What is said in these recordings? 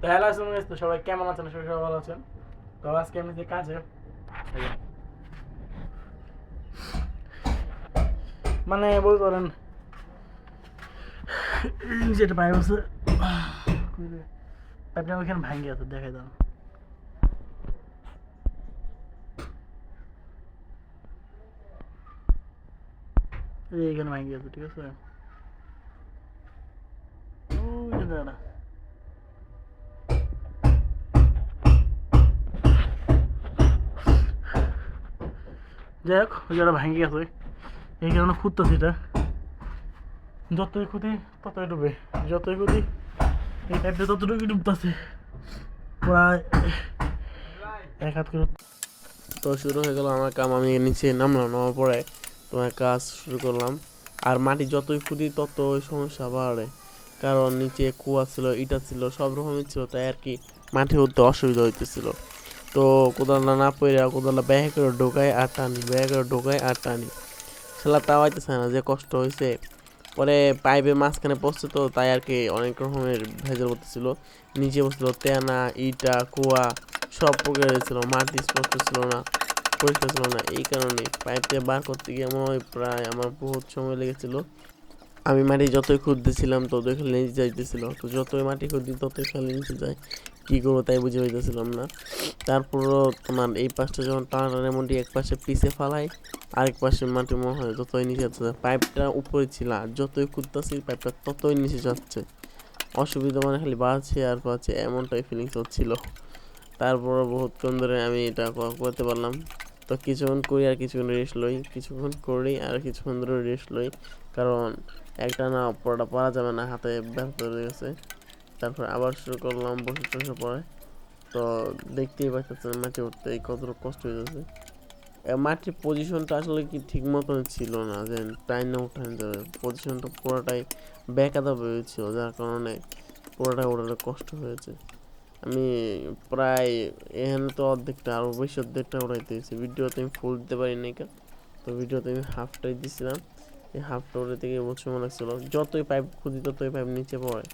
তো হ্যালো আসসালামু আলাইকুম, সবাই কেমন আছেন? সবাই সবাই ভালো আছেন। তো আজকে আমি যে কাজে মানে বলতে পারেন যেটা পাইপ আছে পাইপটা ওইখানে ভাঙ্গে আছে, দেখাই দাও। এই এখানে ভাঙ্গে আছে, ঠিক আছে? ওই যে যাই হোক গেছে এই কারণে এটা। যতই খুঁজি, ততই ডুবে। যতই খুঁজি, এই টাইপটা ততটুকু ডুবতেছে। প্রায় এক হাত করে তো শুরু হয়ে গেল আমার কাম। আমি নিচে নামলাম, নামার পরে তোমার কাজ শুরু করলাম। আর মাটি যতই খুঁড়ি তত ওই সমস্যা বাড়ে। কারণ নিচে কুয়া ছিল, ইটা ছিল, সব রকমের ছিল, তাই আর কি মাটি উঠতে অসুবিধা হইতেছিল। তো কোদালটা না পড়ে কোদালটা ব্যাগ করে ঢোকায় আর টানি ব্যাগ করে ঢোকায় আর টানি। সেলা তাও আইতেছে না যে কষ্ট হয়েছে পরে পাইপে মাঝখানে পড়ছে তো, তাই আর কি অনেক রকমের ভেজাল করতেছিল। নিচে বসছিল তেনা, ইটা, কুয়া, সব পকে ছিল, মাটি স্পষ্ট ছিল না, পরিষ্কার ছিল না। এই কারণে পাইপ বার করতে গিয়ে হয় প্রায় আমার বহুত সময় লেগেছিল। আমি মাটি যতই খুঁজতেছিলাম ততই খালি নিচে যাইতেছিল। তো যতই মাটি খুঁজছি ততই খালি নিচে যায়। কী করব তাই বুঝে পাইতেছিলাম না। তারপরও তোমার এই পাশটা যখন টানাটানের মন্ডি এক পাশে পিছে ফালাই, আরেক পাশে মাটি মনে হয়, যতই নিচে যাচ্ছে। পাইপটা উপরে ছিল, আর যতই খুঁজতেছি পাইপটা ততই নিচে যাচ্ছে। অসুবিধা মানে খালি বাড়ছে আর বাড়ছে এমনটাই ফিলিংস হচ্ছিল তারপর বহুতক্ষণ ধরে আমি এটা করতে পারলাম। তো কিছুক্ষণ করি আর কিছুক্ষণ রেস্ট লই, কিছুক্ষণ করি আর কিছুক্ষণ ধরে রেস্ট লই। কারণ একটা না পড়াটা পারা যাবে না, হাতে ব্যথা হয়ে গেছে। তারপর আবার শুরু করলাম বসে টসে পরে তো দেখতেই পাচ্ছেন মাটি উঠতে কতটা কষ্ট হয়ে যাচ্ছে মাটির পজিশনটা আসলে কি ঠিক মতন ছিল না, যে টাইম না উঠানো যাবে পজিশনটা পুরোটাই বেকাদা হয়েছিল, যার কারণে পুরোটাই ওঠাতে কষ্ট হয়েছে। আমি প্রায় এখানে তো অর্ধেকটা আরও বেশি অর্ধেকটা উঠাইতে হয়েছে। ভিডিওতে আমি ফুল দিতে পারি নাই। তো ভিডিওতে আমি হাফটাই দিছিলাম। এই হাফটা উঠে থেকে বছর মনে লাগছিল যতই পাইপ খুঁজি ততই পাইপ নিচে পড়ে।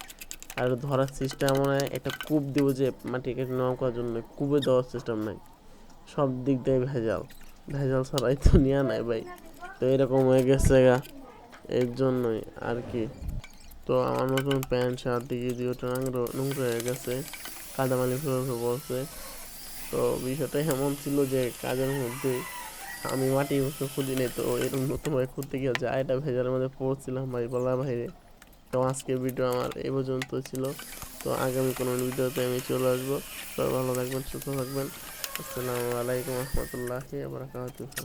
আর ধরার সিস্টেম মনে একটা কূপ দিব যে মাটি কেটে নরম করার জন্য, কূপে দেওয়ার সিস্টেম নাই সব দিক দিয়ে ভেজাল। ভেজাল ছাড়াই তো নিয়ে নাই ভাই। তো এরকম হয়ে গেছে গা। এর জন্যই আর কি। তো আমার নতুন প্যান্ট শার্ট দিকে দিয়ে ওটা নোংরা নোংরা হয়ে গেছে। কাদামালি ফেলে উঠে পড়ছে তো বিষয়টা এমন ছিল যে কাজের মধ্যে আমি মাটি বসে খুঁজি নেই, তো এরকম নতুনভাবে খুঁজতে গিয়ে যা এটা ভেজালের মধ্যে পড়ছিলাম ভাই বলার বাইরে। তো আজকের ভিডিও আমার এই পর্যন্ত ছিল। তো আগামী কোনো ভিডিওতে আমি চলে আসব। সবাই ভালো থাকবেন, সুস্থ থাকবেন। আসসালামু আলাইকুম রহমতুল্লাহি বারাকাতুহু।